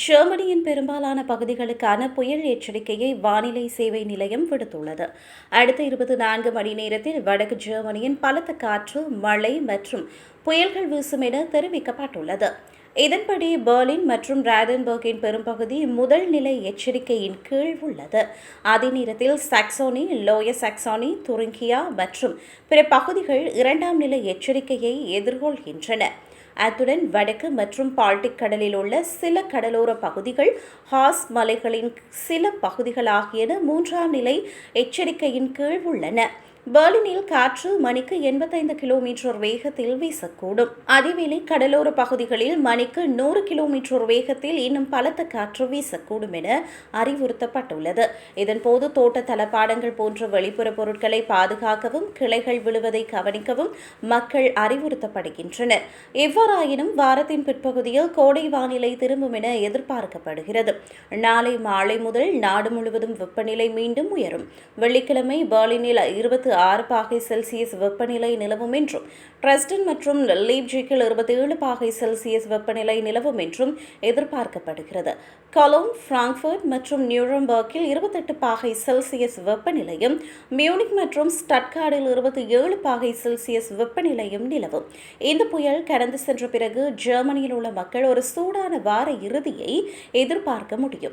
ஜெர்மனியின் பெரும்பாலான பகுதிகளுக்கான புயல் எச்சரிக்கையை வானிலை சேவை நிலையம் விடுத்துள்ளது. அடுத்த இருபத்தி நான்கு மணி நேரத்தில் வடக்கு ஜெர்மனியின் பலத்த காற்று மழை மற்றும் புயல்கள் வீசும் என தெரிவிக்கப்பட்டுள்ளது. இதன்படி பெர்லின் மற்றும் ராடன்பர்கின் பெரும்பகுதி முதல் நிலை எச்சரிக்கையின் கீழ் உள்ளது. அதே நேரத்தில் சாக்சோனி லோயர் சாக்சோனி துருங்கியா மற்றும் பிற பகுதிகள் இரண்டாம் நிலை எச்சரிக்கையை எதிர்கொள்கின்றன. அத்துடன் வடக்கு மற்றும் பால்டிக் கடலில் உள்ள சில கடலோர பகுதிகள் ஹாஸ் மலைகளின் சில பகுதிகள் ஆகியன மூன்றாம் நிலை எச்சரிக்கையின் கீழ் உள்ளன. பெர்லினில் காற்று மணிக்கு எண்பத்தைந்து கிலோமீட்டர் வேகத்தில் வீசக்கூடும். அதேவேளை கடலோர பகுதிகளில் மணிக்கு நூறு கிலோமீட்டர் வேகத்தில் இன்னும் பலத்த காற்று வீசக்கூடும் என அறிவுறுத்தப்பட்டுள்ளது. இதன்போது தோட்ட தளபாடங்கள் போன்ற வெளிப்புற பொருட்களை பாதுகாக்கவும் கிளைகள் விழுவதை கவனிக்கவும் மக்கள் அறிவுறுத்தப்படுகின்றனர். எவ்வாறாயினும் வாரத்தின் பிற்பகுதியில் கோடை வானிலை திரும்பும் என எதிர்பார்க்கப்படுகிறது. நாளை மாலை முதல் நாடு முழுவதும் வெப்பநிலை மீண்டும் உயரும். வெள்ளிக்கிழமை பெர்லினில் இருபத்தி ஆறு பாகை செல்சியஸ் வெப்பநிலை நிலவும் என்றும் ட்ரஸ்டன் மற்றும் லீப்ஜிக்கில் இருபத்தி ஏழு பாகை செல்சியஸ் வெப்பநிலை நிலவும் என்றும் எதிர்பார்க்கப்படுகிறது. கொலோம் பிராங்க்ஃபர்ட் மற்றும் நியூரம்பர்க்கில் இருபத்தெட்டு பாகை செல்சியஸ் வெப்பநிலையும் மியூனிக் மற்றும் ஸ்டட்கார்டில் இருபத்தி ஏழு பாகை செல்சியஸ் வெப்பநிலையும் நிலவும். இந்த புயல் கடந்து சென்ற பிறகு ஜெர்மனியில் உள்ள மக்கள் ஒரு சூடான வார இறுதியை எதிர்பார்க்க முடியும்.